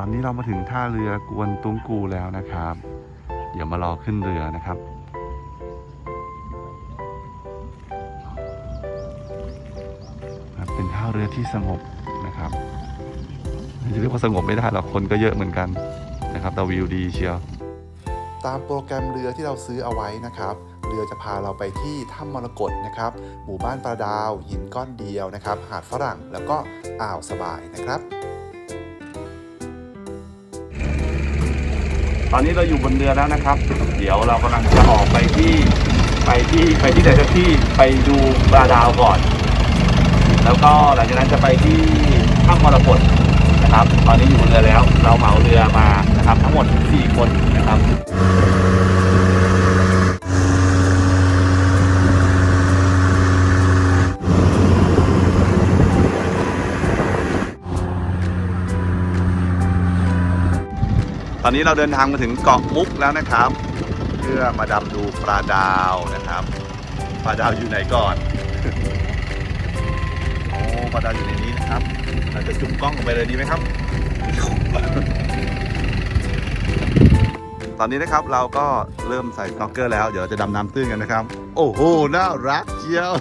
ตอนนี้เรามาถึงท่าเรือกวนตุ้งกูแล้วนะครับ เดี๋ยวมารอขึ้นเรือนะครับครับเป็นท่าเรือที่สงบนะครับจะเรียกว่าสงบไม่ได้หรอกคนก็เยอะเหมือนกันนะครับแต่วิวดีเชียวตามโปรแกรมเรือที่เราซื้อเอาไว้นะครับ เรือจะพาเราไปที่ถ้ำมรกตนะครับ หมู่บ้านปลาดาว หินก้อนเดียวนะครับ หาดฝรั่งแล้วก็อ่าวสบายนะครับ ตอนนี้เราอยู่บนเรือแล้วนะครับ เดี๋ยวเรากำลังจะออกไปที่ไปที่ไปที่ไหนสักที่ไปดูปลาดาวก่อน แล้วก็หลังจากนั้นจะไปที่ถ้ำมรกตนะครับ ตอนนี้อยู่บนเรือแล้ว เราเหมาเรือมานะครับ ทั้งหมด 4 คนนะครับ อนนี้เราเดินทางมาถึงเกาะมุกแล้วนะครับ เพื่อมาดำดูปลาดาวนะครับปลาดาวอยู่ไหนก่อนโอ้ปลาดาวอยู่ในนี้นะครับเราจะจุ่มกล้องลงไปเลยดีไหมครับ ตอนนี้นะครับเราก็เริ่มใส่สน็อกเกอร์แล้ว เดี๋ยวเราจะดำน้ำตื้นกันนะครับ โอ้โหน่ารักเชียว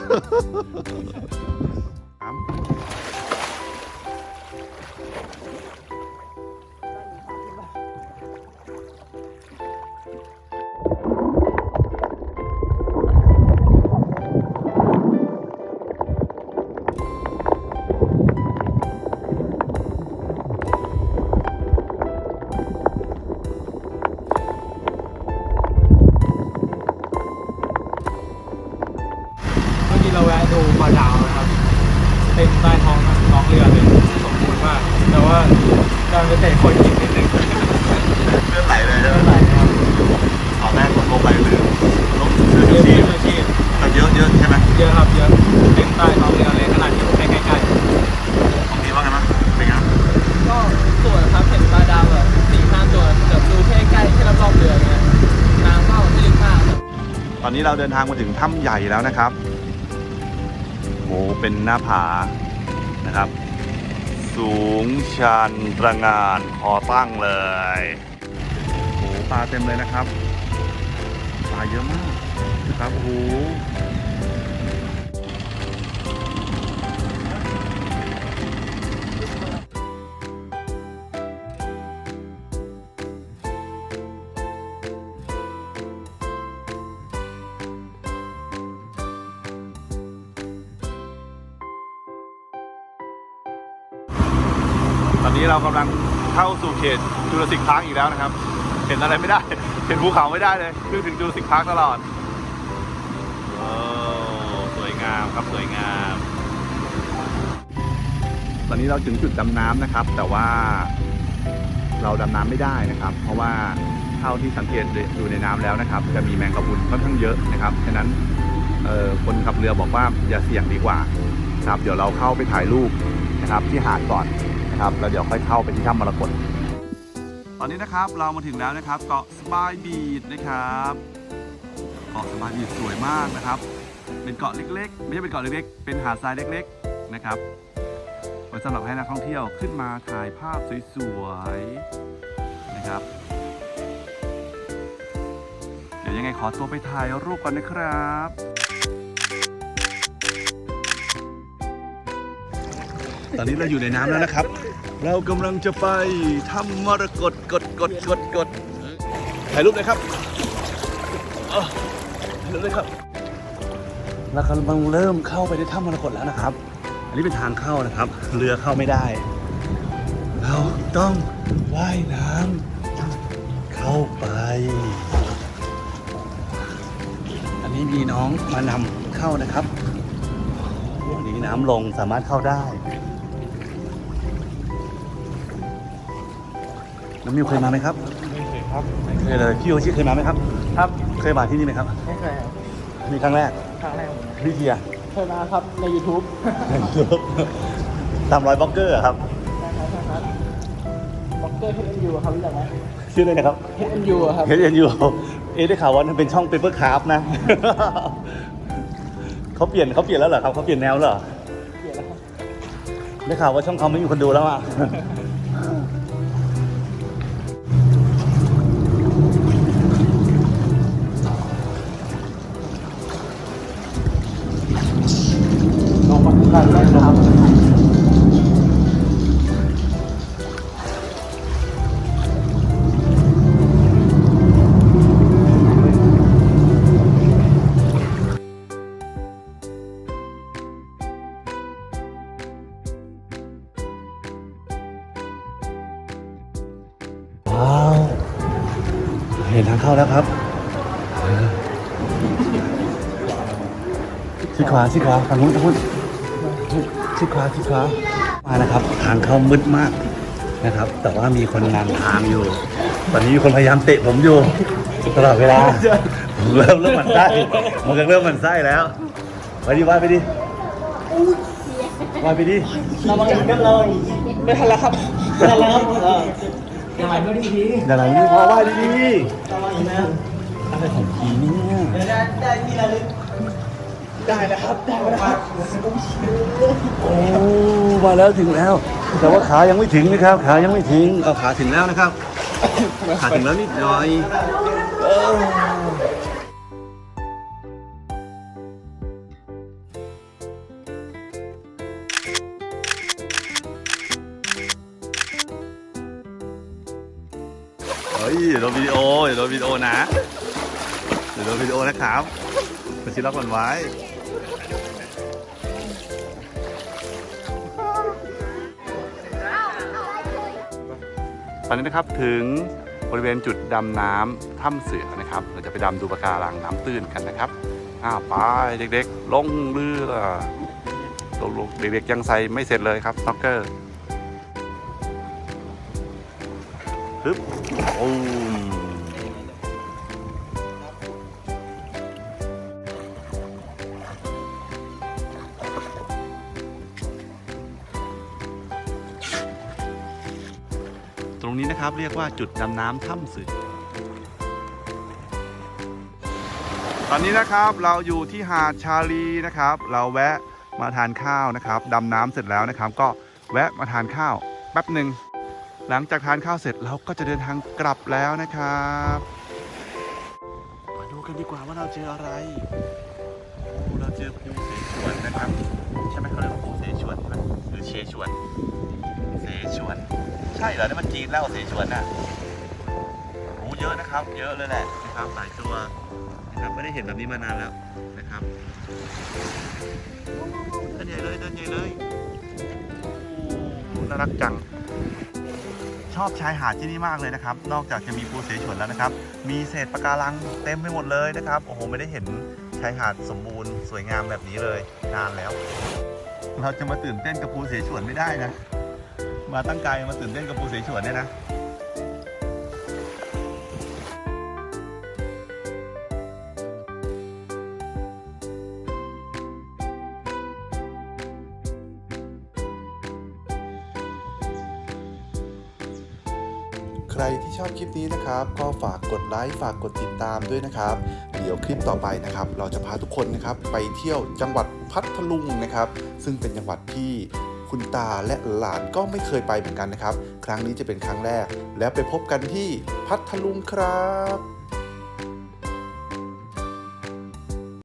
การไปเตะคนกินนิดนึงเลือดไหลเลยใช่ไหมไม่เป็นไรครับตอนแรกผมลงไปลืมลงซื้อเยชูอะชีพเยอะชีพแต่เยอะเยอะใช่ไหมเยอะครับเยอะเต็มใต้ท้องเรือเลยขนาดอยู่ใกล้บางทีว่าไงนะเป็นไงนะๆก็สวยครับเห็นปลาดาวแบบสี่ห้าตัวเดี๋ยวดูแค่ใกล้แค่รอบๆเรือเนี่ยน้ำเข้าที่ลึกมากครับตอนนี้เราเดินทางมาถึงถ้ำใหญ่แล้วนะครับโหเป็นหน้าผานะครับ สูงชันระงานพอตั้งเลยโหปลาเต็มเลยนะครับ ปลาเยอะมากนะครับโอ้ อนนี้เรากำลังเข้าสู่เขตจูราสสิกพาร์คอีกแล้วนะครับ เห็นอะไรไม่ได้ เห็นภูเขาไม่ได้เลยเพิ่งถึงจูราสสิกพาร์คตลอดโอ้สวยงามครับสวยงาม ตอนนี้เราถึงจุดดำน้ำนะครับ แต่ว่าเราดำน้ำไม่ได้นะครับ เพราะว่าเท่าที่สังเกตดูในน้ำแล้วนะครับ จะมีแมงกะพรุนค่อนข้างเยอะนะครับฉะนั้นเอ่อคนขับเรือบอกว่าอย่าเสี่ยงดีกว่าครับ เดี๋ยวเราเข้าไปถ่ายรูปนะครับที่หาดก่อน นะครับแล้วเดี๋ยวค่อยเข้าไปที่ถ้ำมรกตตอนนี้นะครับเรามาถึงแล้วนะครับเกาะสบายบีดนะครับเกาะสบายบีดสวยมากนะครับ เป็นเกาะเล็กๆ ไม่ใช่เป็นเกาะเล็กๆ เป็นหาดทรายเล็กๆนะครับไว้สำหรับให้นักท่องเที่ยวขึ้นมาถ่ายภาพสวยๆนะครับ เดี๋ยวยังไงขอตัวไปถ่ายรูปก่อนนะครับตอนนี้เราอยู่ในน้ำแล้วนะครับ เรากำลังจะไปทำมรกตกดกดกดกดถ่ายรูปเลยครับเอ้อถ่ายรูปเลยครับเรากำลังเริ่มเข้าไปในถ้ำมรกตแล้วนะครับ อันนี้เป็นทางเข้านะครับ เรือเข้าไม่ได้ เราต้องว่ายน้ำเข้าไป อันนี้มีน้องมานำเข้านะครับวันนี้น้ำลงสามารถเข้าได้ น้ำมิวเคยมาไหมครับไม่เคยครับไม่เคยเลยพี่โอชิเคยมาไหมครับ ครับเคยมาที่นี่ไหมครับไม่เคยครับนี่ครั้งแรกครั้งแรกผมพี่เทียร์เคยมาครับใน YouTube ตามรอยบล็อกเกอร์อะครับนะครับนะครับบล็อกเกอร์ HNU อะครับรู้จักไหมชื่ออะไรนะครับ HNU อะครับเฮดเอ็นยูเอ๊ะได้ข่าวว่ามันเป็นช่องเปเปอร์คาร์ฟนะเขาเปลี่ยนเขาเปลี่ยนแล้วเหรอครับเขาเปลี่ยนแนวแล้วเหรอเปลี่ยนแล้วครับได้ข่าวว่าช่องเขาไม่มีคนดูแล้วอะ เห็นทางเข้าแล้วครับชิดขวาชิดขวาทางนู้นทางนู้นชิดขวาชิดขวามานะครับ ทางเข้ามืดมากนะครับ แต่ว่ามีคนนำทางอยู่ ตอนนี้มีคนพยายามเตะผมอยู่ตลอดเวลาผมเริ่มเริ่มหมันไส้มันก็เริ่มหมันไส้แล้วไปดิว่าไปดิว่าไปดิเรามาอีกครับเราไม่ทันแล้วครับไม่ทันแล้วครับ ออยังไงไม่ดีทีอย่าไหนนี่พอว่ายดีเรามาอีกนะๆอะไรของผีเนี่ยเดี๋ยวได้ได้ที่ระลึกได้แล้วครับได้แล้วครับโอ้มาแล้วถึงแล้ว แต่ว่าขายังไม่ถึงนะครับ ขายังไม่ถึงเอาขาถึงแล้วนะครับขาถึงแล้วนิดหน่อย ฮ้ยเดี๋ยวโดนวิดีโอเดี๋ยวโดนวิดีโอนะเดี๋ยวโดนวิดีโอนะครับไปชิล็อกมันไว้ตอนนี้นะครับถึงบริเวณจุดดำน้ำถ้ำเสือนะครับ เราจะไปดำดูปะการังน้ำตื้นกันนะครับอ้าวไปเด็กๆ ลงเรือลงลงเด็กๆยังใส่ไม่เสร็จเลยครับสน็อกเกอร์ ฮึบโอ้ตรงนี้นะครับเรียกว่าจุดดำน้ำถ้ำเสือตอนนี้นะครับเราอยู่ที่หาดชาลีนะครับ เราแวะมาทานข้าวนะครับดำน้ำเสร็จแล้วนะครับ ก็แวะมาทานข้าวแป๊บหนึ่ง หลังจากทานข้าวเสร็จเราก็จะเดินทางกลับแล้วนะครับ มาดูกันดีกว่าว่าเราเจออะไรโอ้เราเจอปูเสฉวนนะครับ ใช่ไหมเขาเรียกว่าปูเสฉวนใช่ไหมหรือเชฉวน เสฉวน ใช่เหรอนี่มันจีนแล้วเสฉวนน่ะโอ้เยอะนะครับ เยอะเลยแหละนะครับหลายตัวนะครับไม่ได้เห็นแบบนี้มานานแล้วนะครับเดินใหญ่เลยเดินใหญ่เลยโอ้น่ารักจัง ชอบชายหาดที่นี่มากเลยนะครับ นอกจากจะมีปูเสฉวนแล้วนะครับ มีเศษปะการังเต็มไปหมดเลยนะครับ โอ้โห ไม่ได้เห็นชายหาดสมบูรณ์สวยงามแบบนี้เลยนานแล้ว เราจะมาตื่นเต้นกับปูเสฉวนไม่ได้นะ มาตั้งใจมาตื่นเต้นกับปูเสฉวนเนี่ยนะ รที่ชอบคลิปนี้นะครับ ก็ฝากกดไลค์ฝากกดติดตามด้วยนะครับ เดี๋ยวคลิปต่อไปนะครับ เราจะพาทุกคนนะครับไปเที่ยวจังหวัดพัทลุงนะครับ ซึ่งเป็นจังหวัดที่คุณตาและหลานก็ไม่เคยไปเหมือนกันนะครับ ครั้งนี้จะเป็นครั้งแรก แล้วไปพบกันที่พัทลุงครับ